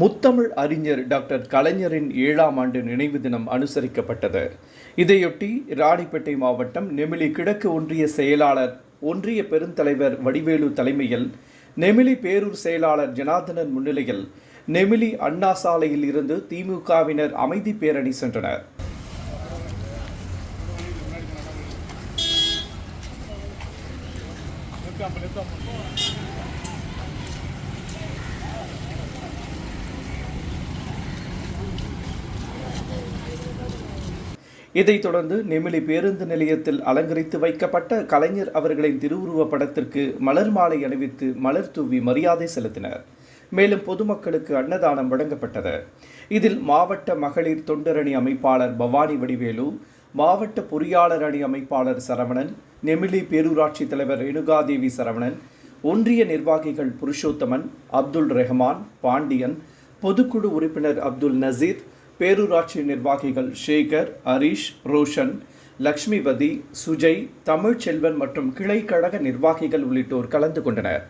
முத்தமிழ் அறிஞர் டாக்டர் கலைஞரின் ஏழாம் ஆண்டு நினைவு தினம் அனுசரிக்கப்பட்டது. இதையொட்டி ராணிப்பேட்டை மாவட்டம் நெமிலி கிழக்கு ஒன்றிய செயலாளர் ஒன்றிய பெருந்தலைவர் வடிவேலு தலைமையில் நெமிலி பேரூர் செயலாளர் ஜனார்தனன் முன்னிலையில் நெமிலி அண்ணா சாலையில் இருந்து திமுகவினர் அமைதி பேரணி சென்றனர். இதைத் தொடர்ந்து நெமிலி பேருந்து நிலையத்தில் அலங்கரித்து வைக்கப்பட்ட கலைஞர் அவர்களின் திருவுருவப் படத்திற்கு மலர் மாலை அணிவித்து மலர் தூவி மரியாதை செலுத்தினர். மேலும் பொதுமக்களுக்கு அன்னதானம் வழங்கப்பட்டது. இதில் மாவட்ட மகளிர் தொண்டரணி அமைப்பாளர் பவானி வடிவேலு மாவட்ட பொறியாளர் அணி அமைப்பாளர் சரவணன் நெமிலி பேரூராட்சி தலைவர் ரேணுகாதேவி சரவணன் ஒன்றிய நிர்வாகிகள் புருஷோத்தமன் அப்துல் ரெஹமான் பாண்டியன் பொதுக்குழு உறுப்பினர் அப்துல் நசீர் பேரூராட்சி நிர்வாகிகள் ஷேகர் ஹரீஷ் ரோஷன் லக்ஷ்மிபதி சுஜய் தமிழ்ச்செல்வன் மற்றும் கிளை கழக நிர்வாகிகள் உள்ளிட்டோர் கலந்து கொண்டனர்.